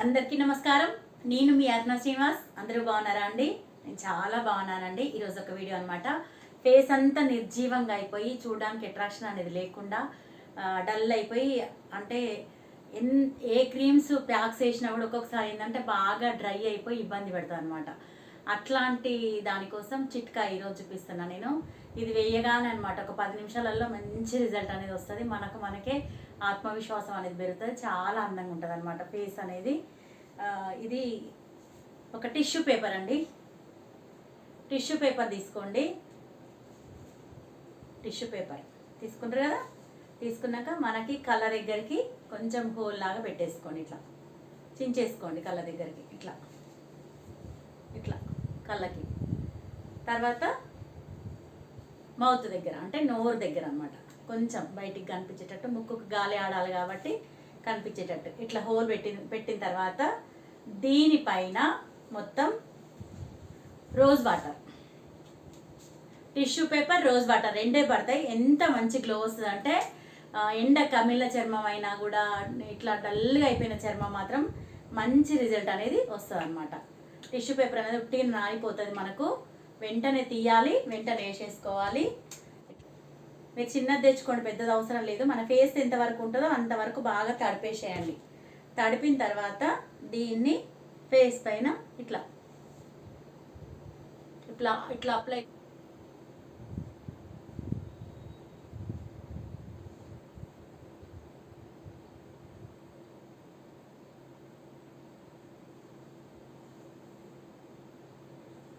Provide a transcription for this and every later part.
అందరికీ నమస్కారం. నేను మీ అర్ణ శ్రీనివాస్. అందరూ బాగున్నారా అండి? నేను చాలా బాగున్నానండి. ఈరోజు ఒక వీడియో అనమాట ఫేస్ అంతా నిర్జీవంగా అయిపోయి చూడడానికి అట్రాక్షన్ అనేది లేకుండా డల్ అయిపోయి అంటే ఎన్ ఏ క్రీమ్స్ ప్యాక్స్ వేసినా కూడా ఒక్కొక్కసారి ఏంటంటే బాగా డ్రై అయిపోయి ఇబ్బంది పెడతాను అనమాట అట్లాంటి దానికోసం చిట్కా ఈరోజు చూపిస్తున్నా నేను. ఇది వేయగానే అనమాట ఒక పది నిమిషాలలో మంచి రిజల్ట్ అనేది వస్తుంది. మనకు మనకే ఆత్మవిశ్వాసం అనేది పెరుగుతుంది. చాలా అందంగా ఉంటుంది అనమాట ఫేస్ అనేది. ఇది ఒక టిష్యూ పేపర్ అండి. టిష్యూ పేపర్ తీసుకోండి. టిష్యూ పేపర్ తీసుకుంటారు కదా? తీసుకున్నాక మనకి కళ్ళ దగ్గరికి కొంచెం హోల్ లాగా పెట్టేసుకోండి ఇట్లా. చించేసుకోండి కళ్ళ దగ్గరికి. ఇట్లా. ఇట్లా. కళ్ళకి. తర్వాత మౌత్ దగ్గర అంటే నోరు దగ్గర అన్నమాట. కొంచెం బయటికి కనిపించేటట్టు ముక్కుకు గాలి ఆడాలి కాబట్టి కనిపించేటట్టు. ఇట్లా హోల్ పెట్టి పెట్టిన తర్వాత దీనిపైన మొత్తం rose water. Tissue paper rose water రెండే పడతాయి. ఎంత మంచి గ్లో వస్తుంది అంటే ఎండ కమిళ్ళ చర్మం అయినా కూడా ఇట్లా డల్గా అయిపోయిన చర్మం మాత్రం మంచి రిజల్ట్ అనేది వస్తుంది అనమాట టిష్యూ పేపర్ అనేది ఉట్టిగా నానిపోతుంది మనకు. వెంటనే తీయాలి వెంటనే వేసేసుకోవాలి. మీరు చిన్నది తెచ్చుకోండి పెద్దది అవసరం లేదు. మన ఫేస్ ఎంతవరకు ఉంటుందో అంతవరకు బాగా తడిపేసేయండి. తడిపిన తర్వాత దీన్ని ఫేస్ పైన ఇట్లా. ఇట్లా ఇట్లా అప్లై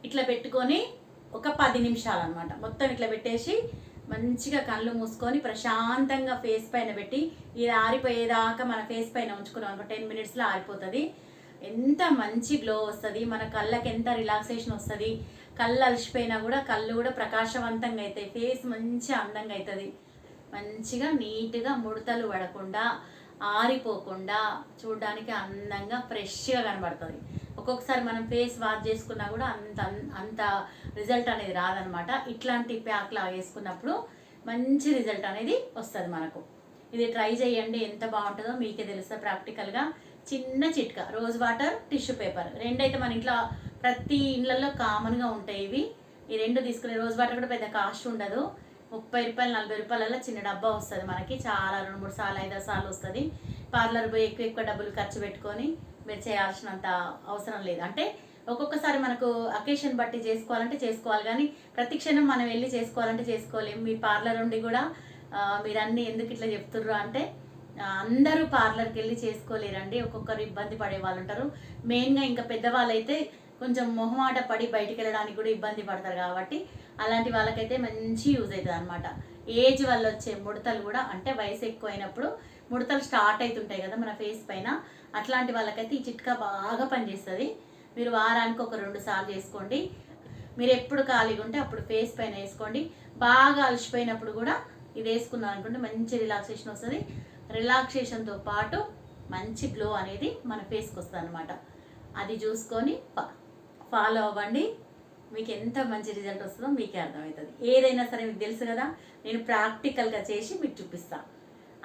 ఇట్లా పెట్టుకొని ఒక పది నిమిషాలు అనమాట మొత్తం ఇట్లా పెట్టేసి మంచిగా కళ్ళు మూసుకొని ప్రశాంతంగా ఫేస్ పైన పెట్టి ఇది ఆరిపోయేదాకా మన ఫేస్ పైన ఉంచుకున్నాం ఒక టెన్ మినిట్స్లో ఆరిపోతుంది. ఎంత మంచి గ్లో వస్తుంది మన కళ్ళకి ఎంత రిలాక్సేషన్ వస్తుంది. కళ్ళు అలసిపోయినా కూడా కళ్ళు కూడా ప్రకాశవంతంగా అవుతాయి ఫేస్ మంచి అందంగా అవుతుంది మంచిగా నీట్గా ముడతలు పడకుండా ఆరిపోకుండా చూడడానికి అందంగా ఫ్రెష్గా కనబడుతుంది. ఒక్కొక్కసారి మనం ఫేస్ వాష్ చేసుకున్నా కూడా అంత అంత రిజల్ట్ అనేది రాదనమాట. ఇట్లాంటి ప్యాక్లా వేసుకున్నప్పుడు మంచి రిజల్ట్ అనేది వస్తుంది మనకు. ఇది ట్రై చేయండి ఎంత బాగుంటుందో మీకే తెలుస్తుంది ప్రాక్టికల్గా. చిన్న చిట్కా రోజ్ వాటర్ టిష్యూ పేపర్. రెండైతే మన ఇంట్లో ప్రతి ఇళ్ళల్లో కామన్గా ఉంటాయి ఇవి. ఈ రెండు తీసుకునే రోజ్ వాటర్ కూడా పెద్ద కాస్ట్ ఉండదు. ముప్పై రూపాయలు నలభై రూపాయలలో చిన్న డబ్బా వస్తుంది మనకి. చాలా రెండు మూడు సార్లు ఐదారు సార్లు వస్తుంది. పార్లర్ పోయి ఎక్కువ ఎక్కువ డబ్బులు ఖర్చు పెట్టుకొని మీరు చేయాల్సినంత అవసరం లేదు. అంటే ఒక్కొక్కసారి మనకు అకేషన్ బట్టి చేసుకోవాలంటే చేసుకోవాలి. కానీ ప్రతి క్షణం మనం వెళ్ళి చేసుకోవాలంటే చేసుకోలేము మీ పార్లర్ ఉండి కూడా మీరు అన్నీ ఎందుకు ఇట్లా చెప్తుర్రు అంటే అందరూ పార్లర్కి వెళ్ళి చేసుకోలేరండి. ఒక్కొక్కరు ఇబ్బంది పడే వాళ్ళు ఉంటారు. మెయిన్గా ఇంకా పెద్దవాళ్ళు అయితే కొంచెం మొహమాట పడి బయటికి వెళ్ళడానికి కూడా ఇబ్బంది పడతారు కాబట్టి అలాంటి వాళ్ళకైతే మంచి యూజ్ అవుతుంది అనమాట ఏజ్ వల్ల వచ్చే ముడతలు కూడా అంటే వయసు ఎక్కువ అయినప్పుడు ముడతలు స్టార్ట్ అవుతుంటాయి కదా మన ఫేస్ పైన. అట్లాంటి వాళ్ళకైతే ఈ చిట్కా బాగా పనిచేస్తుంది. మీరు వారానికి ఒక రెండు సార్లు చేసుకోండి. మీరు ఎప్పుడు ఖాళీగా ఉంటే అప్పుడు ఫేస్ పైన వేసుకోండి. బాగా అలసిపోయినప్పుడు కూడా ఇది వేసుకున్నారు అనుకుంటే మంచి రిలాక్సేషన్ వస్తుంది. రిలాక్సేషన్తో పాటు మంచి గ్లో అనేది మన ఫేస్కి వస్తుంది అనమాట అది చూసుకొని ఫాలో అవ్వండి. మీకు ఎంత మంచి రిజల్ట్ వస్తుందో మీకే అర్థమవుతుంది. ఏదైనా సరే మీకు తెలుసు కదా నేను ప్రాక్టికల్గా చేసి మీకు చూపిస్తాను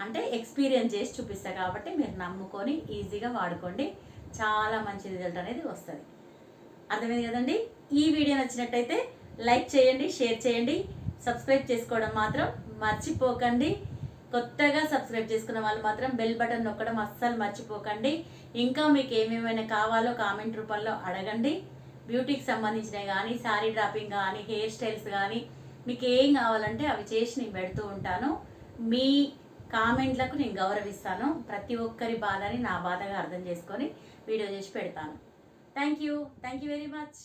అంటే ఎక్స్పీరియన్స్ చేసి చూపిస్తా కాబట్టి మీరు నమ్ముకొని ఈజీగా వాడుకోండి. చాలా మంచి రిజల్ట్ అనేది వస్తుంది. అర్థమైంది కదండి? ఈ వీడియో నచ్చినట్టయితే లైక్ చేయండి షేర్ చేయండి. సబ్స్క్రైబ్ చేసుకోవడం మాత్రం మర్చిపోకండి. కొత్తగా సబ్స్క్రైబ్ చేసుకున్న వాళ్ళు మాత్రం బెల్ బటన్ నొక్కడం అస్సలు మర్చిపోకండి. ఇంకా మీకు ఏమేమైనా కావాలో కామెంట్ రూపంలో అడగండి. బ్యూటీకి సంబంధించినవి కానీ శారీ డ్రాపింగ్ కానీ హెయిర్ స్టైల్స్ కానీ మీకు ఏం కావాలంటే అవి చేసి నేను పెడుతూ ఉంటాను. మీ కామెంట్లకు నేను గౌరవిస్తాను. ప్రతి ఒక్కరి బాధని నా బాధగా అర్థం చేసుకొని వీడియో చేసి పెడతాను. Thank you. Thank you very much.